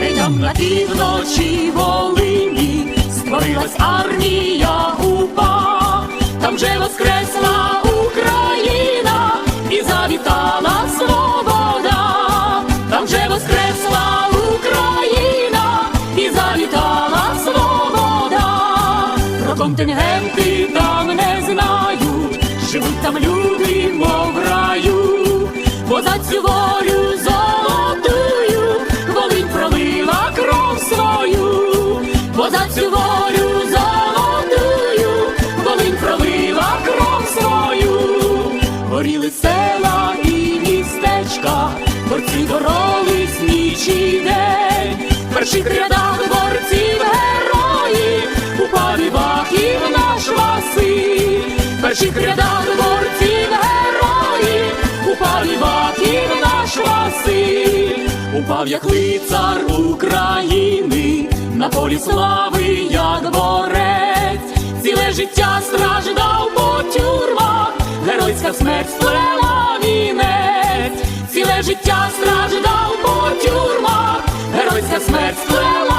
Там на півночі Волині створилась армія УПА, там же воскресла Україна і завітала свобода, там же воскресла Україна і завітала свобода. Про контингенти там не знають, живуть там люди, мов раю, бо за бо за цю волю золотую Волинь пролила кров свою, горіли села і містечка, борці боролись ніч і день, в перших рядах борців герої, упав Івахів наш Василь, в перших рядах борців герої, упав Івахів наш Василь, упав як лицар України, на полі слави, як борець, ціле життя страждав по тюрмах, геройська смерть сплела вінець, ціле життя страждав по тюрмах, геройська смерть сплела